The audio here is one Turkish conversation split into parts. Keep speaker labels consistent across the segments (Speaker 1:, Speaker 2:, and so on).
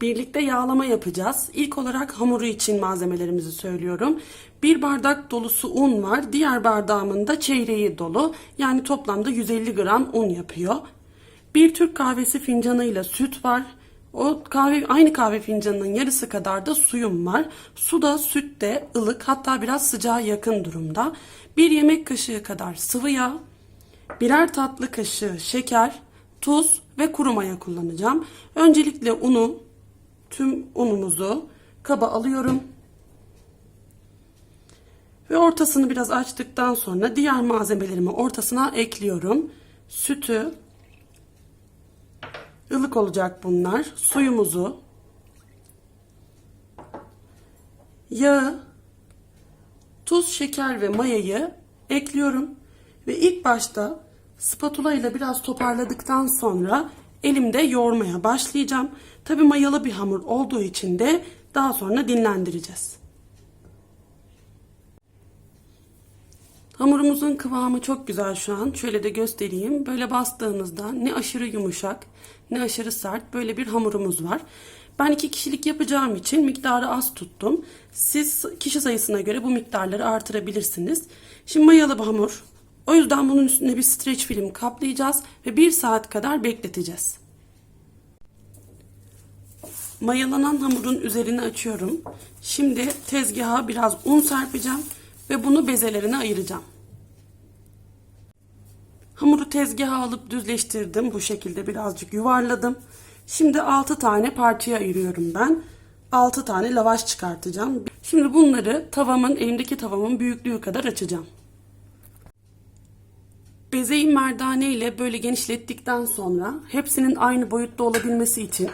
Speaker 1: Birlikte yağlama yapacağız. İlk olarak hamuru için malzemelerimizi söylüyorum. Bir bardak dolusu un var. Diğer bardağımın da çeyreği dolu. Yani toplamda 150 gram un yapıyor. Bir Türk kahvesi fincanıyla süt var. O kahve aynı kahve fincanının yarısı kadar da suyum var. Su da süt de ılık hatta biraz sıcağa yakın durumda. Bir yemek kaşığı kadar sıvı yağ, birer tatlı kaşığı şeker, tuz ve kuru maya kullanacağım. Öncelikle unu, tüm unumuzu kaba alıyorum. Ve ortasını biraz açtıktan sonra diğer malzemelerimi ortasına ekliyorum. Sütü, ılık olacak bunlar. Suyumuzu, yağı, tuz, şeker ve mayayı ekliyorum. Ve ilk başta spatula ile biraz toparladıktan sonra elimde yoğurmaya başlayacağım. Tabi mayalı bir hamur olduğu için de daha sonra dinlendireceğiz. Hamurumuzun kıvamı çok güzel şu an. Şöyle de göstereyim. Böyle bastığınızda ne aşırı yumuşak ne aşırı sert böyle bir hamurumuz var. Ben iki kişilik yapacağım için miktarı az tuttum. Siz kişi sayısına göre bu miktarları artırabilirsiniz. Şimdi mayalı bir hamur. O yüzden bunun üstüne bir streç film kaplayacağız ve bir saat kadar bekleteceğiz. Mayalanan hamurun üzerini açıyorum. Şimdi tezgaha biraz un serpeceğim ve bunu bezelerine ayıracağım. Hamuru tezgaha alıp düzleştirdim. Bu şekilde birazcık yuvarladım. Şimdi 6 tane parçaya ayırıyorum ben. 6 tane lavaş çıkartacağım. Şimdi bunları tavamın, elimdeki tavamın büyüklüğü kadar açacağım. Bezeyi merdane ile böyle genişlettikten sonra hepsinin aynı boyutta olabilmesi için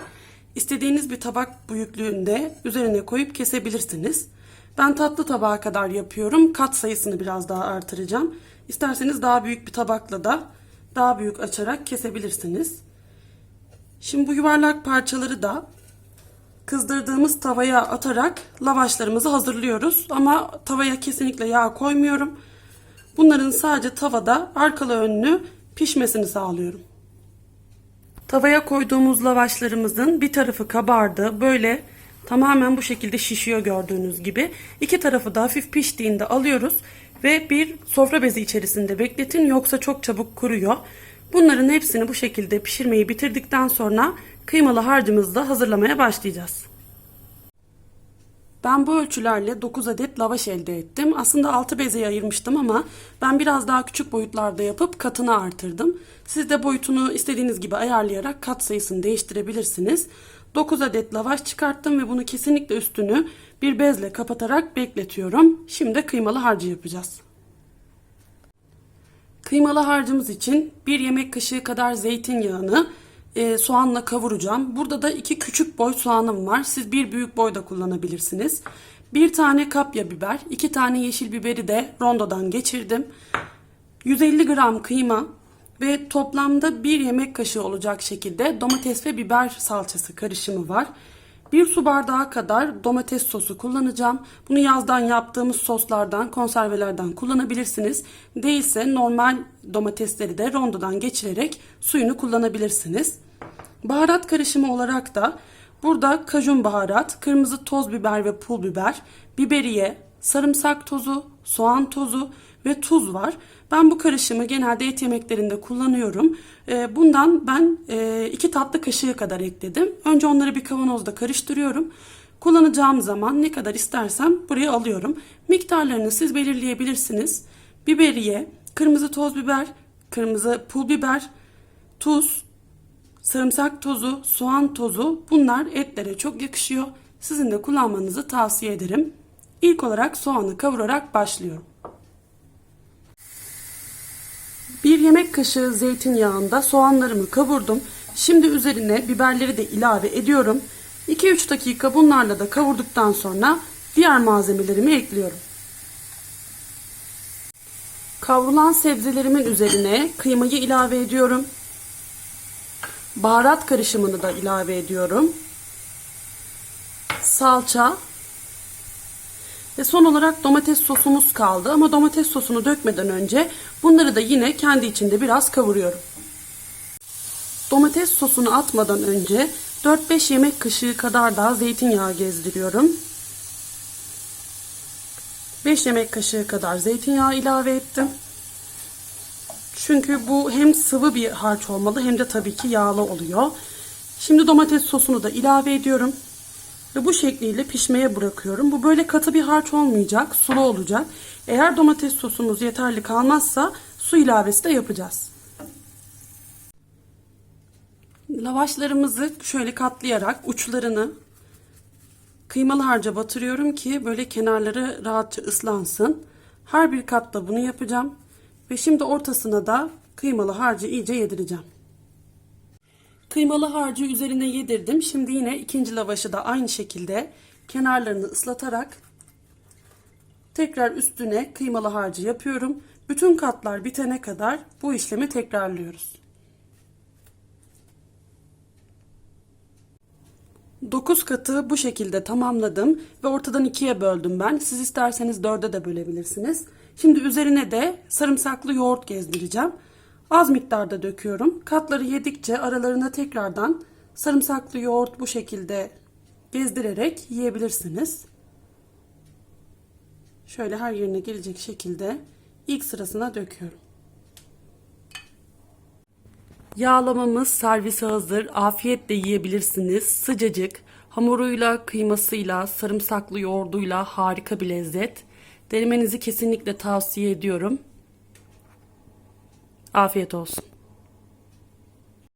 Speaker 1: istediğiniz bir tabak büyüklüğünde üzerine koyup kesebilirsiniz. Ben tatlı tabağa kadar yapıyorum. Kat sayısını biraz daha artıracağım. İsterseniz daha büyük bir tabakla da daha büyük açarak kesebilirsiniz. Şimdi bu yuvarlak parçaları da kızdırdığımız tavaya atarak lavaşlarımızı hazırlıyoruz. Ama tavaya kesinlikle yağ koymuyorum. Bunların sadece tavada arkalı önlü pişmesini sağlıyorum. Tavaya koyduğumuz lavaşlarımızın bir tarafı kabardı. Böyle tamamen bu şekilde şişiyor gördüğünüz gibi. İki tarafı da hafif piştiğinde alıyoruz ve bir sofra bezi içerisinde bekletin yoksa çok çabuk kuruyor. Bunların hepsini bu şekilde pişirmeyi bitirdikten sonra kıymalı harcımızı da hazırlamaya başlayacağız. Ben bu ölçülerle 9 adet lavaş elde ettim. Aslında 6 bezeye ayırmıştım ama ben biraz daha küçük boyutlarda yapıp katını artırdım. Siz de boyutunu istediğiniz gibi ayarlayarak kat sayısını değiştirebilirsiniz. 9 adet lavaş çıkarttım ve bunu kesinlikle üstünü bir bezle kapatarak bekletiyorum. Şimdi kıymalı harcı yapacağız. Kıymalı harcımız için bir yemek kaşığı kadar zeytinyağını e, soğanla kavuracağım. Burada da iki küçük boy soğanım var. Siz bir büyük boy da kullanabilirsiniz. Bir tane kapya biber, iki tane yeşil biberi de rondodan geçirdim. 150 gram kıyma ve toplamda bir yemek kaşığı olacak şekilde domates ve biber salçası karışımı var. Bir su bardağı kadar domates sosu kullanacağım. Bunu yazdan yaptığımız soslardan, konservelerden kullanabilirsiniz. Değilse normal domatesleri de rondodan geçirerek suyunu kullanabilirsiniz. Baharat karışımı olarak da burada kajun baharat, kırmızı toz biber ve pul biber, biberiye, sarımsak tozu, soğan tozu ve tuz var. Ben bu karışımı genelde et yemeklerinde kullanıyorum. Ee, bundan ben e, iki tatlı kaşığı kadar ekledim. Önce onları bir kavanozda karıştırıyorum. Kullanacağım zaman ne kadar istersem buraya alıyorum. Miktarlarını siz belirleyebilirsiniz. Biberiye, kırmızı toz biber, kırmızı pul biber, tuz, sarımsak tozu, soğan tozu bunlar etlere çok yakışıyor. Sizin de kullanmanızı tavsiye ederim. İlk olarak soğanı kavurarak başlıyorum. Bir yemek kaşığı zeytinyağında soğanlarımı kavurdum. Şimdi üzerine biberleri de ilave ediyorum. 2-3 dakika bunlarla da kavurduktan sonra diğer malzemelerimi ekliyorum. Kavrulan sebzelerimin üzerine kıymayı ilave ediyorum. Baharat karışımını da ilave ediyorum. Salça ve son olarak domates sosumuz kaldı ama domates sosunu dökmeden önce bunları da yine kendi içinde biraz kavuruyorum. Domates sosunu atmadan önce 4-5 yemek kaşığı kadar daha zeytinyağı gezdiriyorum. 5 yemek kaşığı kadar zeytinyağı ilave ettim. Çünkü bu hem sıvı bir harç olmalı hem de tabii ki yağlı oluyor. Şimdi domates sosunu da ilave ediyorum. Ve bu şekliyle pişmeye bırakıyorum. Bu böyle katı bir harç olmayacak, sulu olacak. Eğer domates sosumuz yeterli kalmazsa su ilavesi de yapacağız. Lavaşlarımızı şöyle katlayarak uçlarını kıymalı harca batırıyorum ki böyle kenarları rahatça ıslansın. Her bir katta bunu yapacağım. Ve şimdi ortasına da kıymalı harcı iyice yedireceğim. Kıymalı harcı üzerine yedirdim. Şimdi yine ikinci lavaşı da aynı şekilde kenarlarını ıslatarak tekrar üstüne kıymalı harcı yapıyorum. Bütün katlar bitene kadar bu işlemi tekrarlıyoruz. 9 katı bu şekilde tamamladım ve ortadan ikiye böldüm ben. Siz isterseniz dörde de bölebilirsiniz. Şimdi üzerine de sarımsaklı yoğurt gezdireceğim. Az miktarda döküyorum. Katları yedikçe aralarına tekrardan sarımsaklı yoğurt bu şekilde gezdirerek yiyebilirsiniz. Şöyle her yerine gelecek şekilde ilk sırasına döküyorum. Yağlamamız servise hazır. Afiyetle yiyebilirsiniz. Sıcacık, hamuruyla, kıymasıyla, sarımsaklı yoğurduyla harika bir lezzet. Denemenizi kesinlikle tavsiye ediyorum. Afiyet olsun.